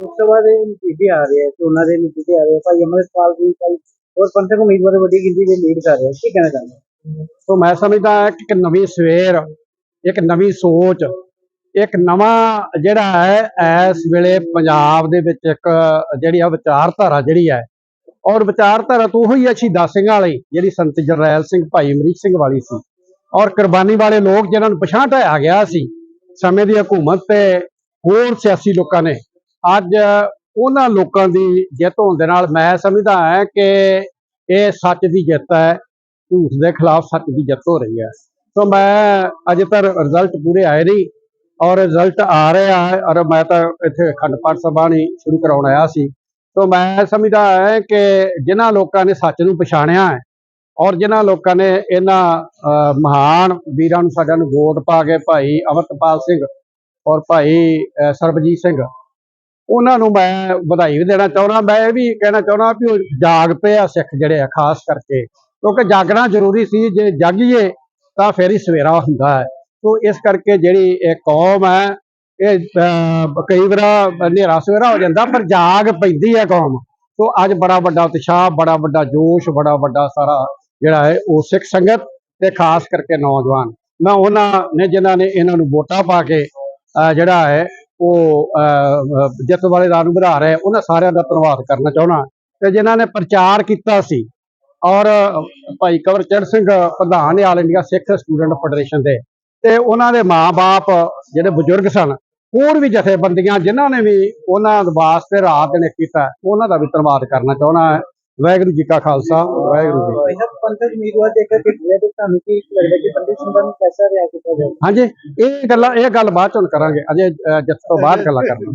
ਉਸ ਤੋਂ ਬਾਅਦ ਇਹ ਨਤੀਜੇ ਆ ਰਹੇ ਆ ਤੇ ਉਹਨਾਂ ਦੇ ਨਤੀਜੇ ਆ ਰਹੇ ਆ। ਭਾਈ ਅਮਰਿਤਪਾਲ ਜੀ ਭਾਈ ਹੋਰ ਪੰਥਕ ਉਮੀਦਵਾਰ ਵੱਡੀ ਗਿਣਤੀ ਦੇ ਲੀਡ ਕਰ ਰਹੇ ਆ। ਕੀ ਕਹਿਣਾ ਚਾਹੁੰਦੇ ਸੋ ਮੈਂ ਸਮਝਦਾ ਕਿ ਇੱਕ ਨਵੀਂ ਸਵੇਰ, ਇੱਕ ਨਵੀਂ ਸੋਚ, ਇੱਕ ਨਵਾਂ ਜਿਹੜਾ ਹੈ, ਇਸ ਵੇਲੇ ਪੰਜਾਬ ਦੇ ਵਿੱਚ ਇੱਕ ਜਿਹੜੀ ਆ ਵਿਚਾਰਧਾਰਾ ਜਿਹੜੀ ਹੈ, ਔਰ ਵਿਚਾਰਧਾਰਾ ਤੋਂ ਉਹੀ ਹੈ ਸ਼ਹੀਦਾਂ ਸਿੰਘਾਂ ਵਾਲੀ, ਜਿਹੜੀ ਸੰਤ ਜਰਨੈਲ ਸਿੰਘ ਭਾਈ ਅਮਰੀਕ ਸਿੰਘ ਵਾਲੀ ਸੀ। ਔਰ ਕੁਰਬਾਨੀ ਵਾਲੇ ਲੋਕ ਜਿਹਨਾਂ ਨੂੰ ਪਛਾਣ ਢਾਇਆ ਗਿਆ ਸੀ, ਸਮੇਂ ਦੀ ਹਕੂਮਤ ਤੇ ਹੋਰ ਸਿਆਸੀ ਲੋਕਾਂ ਨੇ ਅੱਜ ਉਹਨਾਂ ਲੋਕਾਂ ਦੀ ਜਿੱਤ ਹੋਣ ਦੇ ਨਾਲ ਮੈਂ ਸਮਝਦਾ ਹਾਂ ਕਿ ਇਹ ਸੱਚ ਦੀ ਜਿੱਤ ਹੈ, ਝੂਠ ਦੇ ਖਿਲਾਫ ਸੱਚ ਦੀ ਜਿੱਤ ਹੋ ਰਹੀ ਹੈ। ਸੋ ਮੈਂ ਅਜੇ ਤੱਕ ਰਿਜ਼ਲਟ ਪੂਰੇ ਆਏ ਨਹੀਂ ਔਰ ਰਿਜ਼ਲਟ ਆ ਰਿਹਾ ਹੈ ਔਰ ਮੈਂ ਤਾਂ ਇੱਥੇ ਅਖੰਡ ਪਾਠ ਸਭਾ ਨਹੀਂ ਸ਼ੁਰੂ ਕਰਾਉਣ ਆਇਆ ਸੀ। ਸੋ ਮੈਂ ਸਮਝਦਾ ਹੈ ਕਿ ਜਿਨ੍ਹਾਂ ਲੋਕਾਂ ਨੇ ਸੱਚ ਨੂੰ ਪਛਾਣਿਆ ਹੈ ਔਰ ਜਿਨ੍ਹਾਂ ਲੋਕਾਂ ਨੇ ਇਹਨਾਂ ਮਹਾਨ ਵੀਰਾਂ ਨੂੰ ਸਾਡਿਆਂ ਨੂੰ ਵੋਟ ਪਾ ਕੇ ਭਾਈ ਅਮਰਤਪਾਲ ਸਿੰਘ ਔਰ ਭਾਈ ਸਰਬਜੀਤ ਸਿੰਘ ਉਹਨਾਂ ਨੂੰ ਮੈਂ ਵਧਾਈ ਵੀ ਦੇਣਾ ਚਾਹੁੰਦਾ ਮੈਂ ਇਹ ਵੀ ਕਹਿਣਾ ਚਾਹੁੰਦਾ ਵੀ ਉਹ ਜਾਗ ਪਏ ਆ ਸਿੱਖ ਜਿਹੜੇ ਆ ਖਾਸ ਕਰਕੇ। ਕਿਉਂਕਿ ਜਾਗਣਾ ਜ਼ਰੂਰੀ ਸੀ ਜੇ ਜਾਗੀਏ ਤਾਂ ਫਿਰ ਹੀ ਸਵੇਰਾ ਹੁੰਦਾ ਹੈ। ਸੋ ਇਸ ਕਰਕੇ ਜਿਹੜੀ ਇਹ ਕੌਮ ਹੈ ਇਹ ਕਈ ਵਾਰ ਹਨੇਰਾ ਸਵੇਰਾ ਹੋ ਜਾਂਦਾ ਪਰ ਜਾਗ ਪੈਂਦੀ ਹੈ ਕੌਮ। ਸੋ ਅੱਜ ਬੜਾ ਵੱਡਾ ਉਤਸ਼ਾਹ ਬੜਾ ਵੱਡਾ ਜੋਸ਼ ਬੜਾ ਵੱਡਾ ਸਾਰਾ ਜਿਹੜਾ ਹੈ ਉਹ ਸਿੱਖ ਸੰਗਤ ਤੇ ਖਾਸ ਕਰਕੇ ਨੌਜਵਾਨ। ਮੈਂ ਉਹਨਾਂ ਨੇ ਜਿਨ੍ਹਾਂ ਨੇ ਇਹਨਾਂ ਨੂੰ ਵੋਟਾਂ ਪਾ ਕੇ ਅਹ, ਜਿਹੜਾ ਹੈ ਉਹ ਜਿੱਤ ਵਾਲੇ ਰਾਹ ਨੂੰ ਵਧਾ ਰਹੇ ਉਹਨਾਂ ਸਾਰਿਆਂ ਦਾ ਧੰਨਵਾਦ ਕਰਨਾ ਚਾਹੁੰਦਾ ਤੇ ਜਿਨ੍ਹਾਂ ਨੇ ਪ੍ਰਚਾਰ ਕੀਤਾ ਸੀ, ਔਰ ਭਾਈ ਕਵਰਚਰ ਸਿੰਘ ਪ੍ਰਧਾਨ all India Sikh student federation ਦੇ, ਤੇ ਉਹਨਾਂ ਦੇ ਮਾਪੇ ਜਿਹੜੇ ਬਜ਼ੁਰਗ ਸਨ, ਹੋਰ ਵੀ ਜਥੇਬੰਦੀਆਂ ਜਿਨ੍ਹਾਂ ਨੇ ਵੀ ਉਹਨਾਂ ਵਾਸਤੇ ਰਾਤ ਦਿਨ ਕੀਤਾ, ਉਹਨਾਂ ਦਾ ਵੀ ਧੰਨਵਾਦ ਕਰਨਾ ਚਾਹੁੰਦਾ ਵਾਹਿਗੁਰੂ ਜੀ ਕਾ ਖਾਲਸਾ ਵਾਹਿਗੁਰੂ ਜੀ ਪੰਥਕ ਉਮੀਦਵਾਰ ਕਿ ਤੇ ਤੁਹਾਨੂੰ ਕੀ ਲੱਗਦਾ ਕਿ ਪੰਡਿਤ ਸਿੰਘਾਂ ਨੂੰ ਕੈਸਾ ਰਿਹਾ ਕੀਤਾ ਜਾਏ ਹਾਂਜੀ ਇਹ ਗੱਲਾਂ ਇਹ ਗੱਲ ਬਾਅਦ ਚੋਂ ਕਰਾਂਗੇ। ਅਜੇ ਜਿੱਤ ਤੋਂ ਬਾਅਦ ਗੱਲਾਂ ਕਰਾਂਗੇ